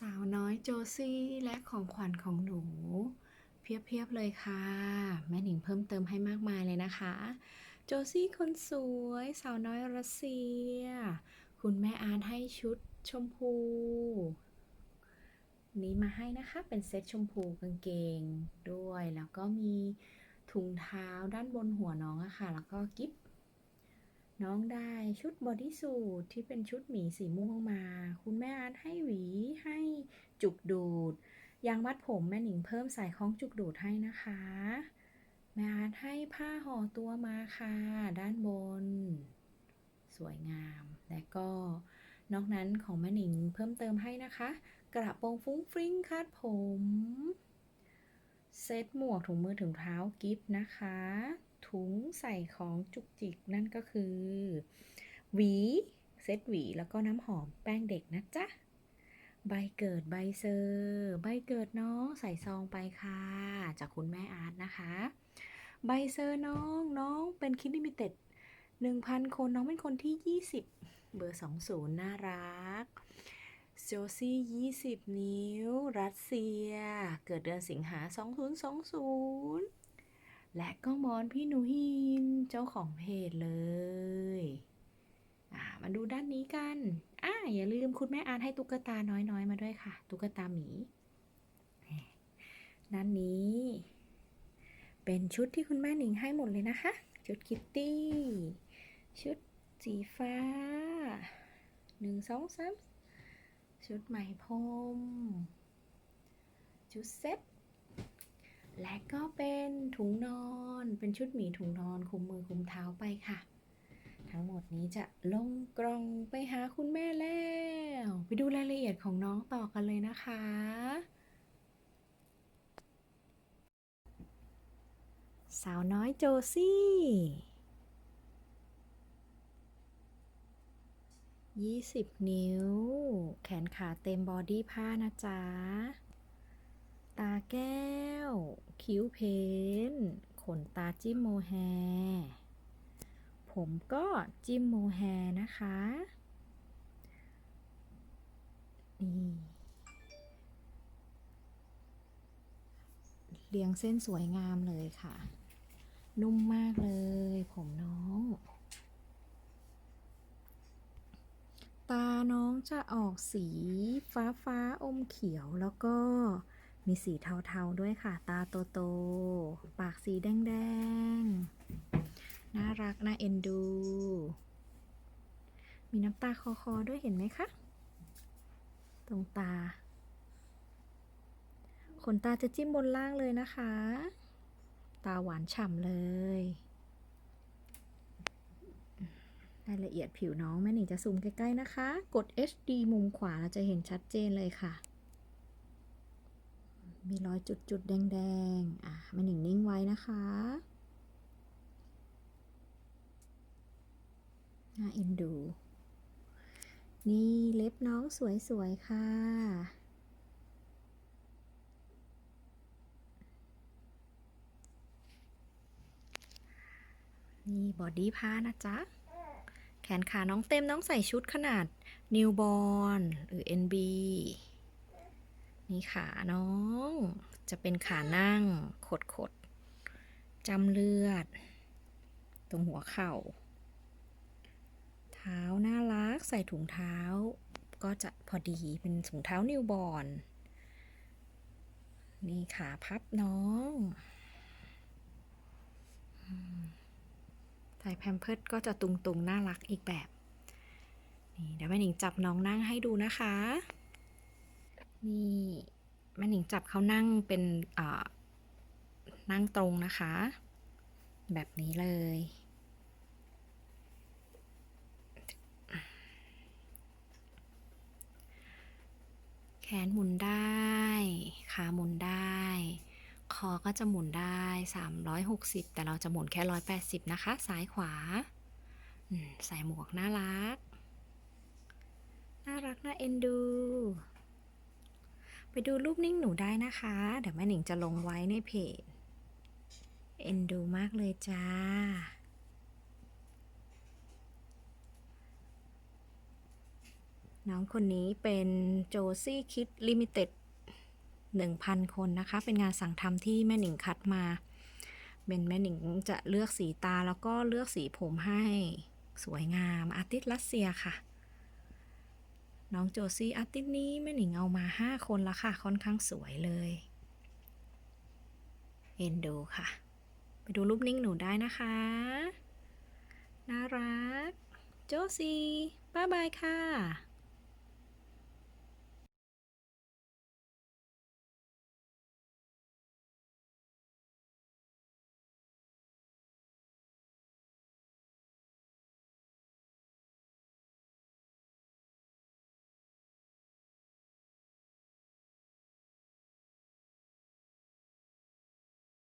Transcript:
สาวน้อยโจซี่และของขวัญของหนู เพียบๆเลยค่ะ แม่หนิงเพิ่มเติมให้มากมายเลยนะคะ โจซี่คนสวย สาวน้อยรัสเซีย คุณแม่อาร์ตให้ชุดชมพู นี้มาให้นะคะเป็นเซ็ตชมพูกางเกงด้วย แล้วก็มีถุงเท้าด้านบนหัวน้องอะค่ะ แล้วก็กิฟ น้องได้ชุดบอดี้สูทที่เป็นชุดหมีสีม่วงมา คุณแม่อาร์ตให้หวีให้จุกดูด ยางมัดผมแม่หนิงเพิ่มสายคล้องจุกดูดให้นะคะ แม่อาร์ตให้ผ้าห่อตัวมาค่ะ ด้านบน สวยงาม และก็นอกนั้นของแม่หนิงเพิ่มเติมให้นะคะ กระโปรงฟุ้งฟริ้งคาดผม เซตหมวกถุงมือถุงเท้ากิฟต์นะคะ ถุงใส่ของจุกจิกนั่นก็คือ หวี เซตหวี แล้วก็น้ำหอมแป้งเด็กนะจ๊ะ ใบเกิดใบเซอร์ ใบเกิดน้องใส่ซองไปค่ะ จากคุณแม่อาร์ตนะคะ ใบเซอร์น้องน้องเป็นคิดลิมิเต็ด1,000 คนน้องเป็นคนที่ 20 เบอร์ 20 น่ารักโจซี่20 นิ้ว รัสเซีย เกิดเดือนสิงหา 2020 และก็มอนพี่หนูฮินเจ้าของเพจเลยอ่ามาดูด้านนี้กันอ่าอย่าลืมคุณแม่อาร์ให้ตุ๊กตาน้อยๆ มาด้วยค่ะ ตุ๊กตาหมีด้านนี้ เป็นชุดที่คุณแม่หนิงให้หมดเลยนะคะ ชุดคิตตี้ ชุดสีฟ้าหนึ่งสองสามชุดไหมพรมชุดเซ็ต และก็เป็นถุงนอน เป็นชุดหมีถุงนอนคุมมือคุมเท้าไปค่ะ ทั้งหมดนี้จะลงกล่องไปหาคุณแม่แล้ว ไปดูรายละเอียดของน้องต่อกันเลยนะคะ สาวน้อยโจซี่20นิ้ว แขนขาเต็มบอดี้ผ้านะจ๊ะ ตาแก้ว คิ้วเพ้นขนตาจิ้มโมแฮ ผมก็จิ้มโมแฮนะคะ นี่เรียงเส้นสวยงามเลยค่ะ นุ่มมากเลย ผมน้อง ตาน้องจะออกสีฟ้าฟ้าๆอมเขียวแล้วก็ มีสีเทาๆด้วยค่ะ ตาโตๆ ปากสีแดงๆ น่ารัก น่าเอ็นดู มีน้ำตาคอๆ ด้วยเห็นไหมคะ ตรงตา ขนตาจะจิ้มบนล่างเลยนะคะ ตาหวานฉ่ำเลย รายละเอียดผิวน้องแม่หนิงจะซูมใกล้ ๆ นะคะ กด HD มุมขวาเราจะเห็นชัดเจนเลยค่ะ มีรอยจุดๆ แดงๆ อะแม่หนิงนิ่งไว้นะคะน่าเอ็นดู นี่เล็บน้องสวยๆ ค่ะ นี่บอดี้ผ้านะจ๊ะ แขนขาน้องเต็มน้องใส่ชุดขนาดนิวบอ r หรือ NB นี่ขาน้อง จะเป็นขานั่งขดขดๆจำเลือด ตรงหัวเข่า เท้าน่ารักใส่ถุงเท้า ก็จะพอดีเป็นถุงเท้านิวบอ r นี่ขาพับน้องใส่แพมเพิร์ดก็จะตุงๆ น่ารักอีกแบบ นี่เดี๋ยวแม่หนิงจับน้องนั่งให้ดูนะคะ นี่แม่หนิงจับเขานั่งเป็นอ่านั่งตรงนะคะ แบบนี้เลย แขนหมุนได้ ขาหมุนได้ คอก็จะหมุนได้ 360 แต่เราจะหมุนแค่ 180 นะคะ ซ้ายขวาใส่หมวกน่ารัก น่ารัก น่าเอ็นดู ไปดูรูปนิ่งหนูได้นะคะ เดี๋ยวแม่หนิงจะลงไว้ในเพจ เอ็นดูมากเลยจ้า น้องคนนี้เป็นโจซี่คิดลิมิเต็ด1,000 คนนะคะ เป็นงานสั่งทำที่แม่หนิงคัดมา เป็นแม่หนิงจะเลือกสีตาแล้วก็เลือกสีผมให้สวยงามอาร์ติสต์รัสเซียค่ะ น้องโจซี่อาร์ติสต์นี้แม่หนิงเอามา 5 คนแล้วค่ะ ค่อนข้างสวยเลย เอ็นดูค่ะ ไปดูรูปนิ่งหนูได้นะคะ น่ารัก โจซี่บ๊ายบายค่ะ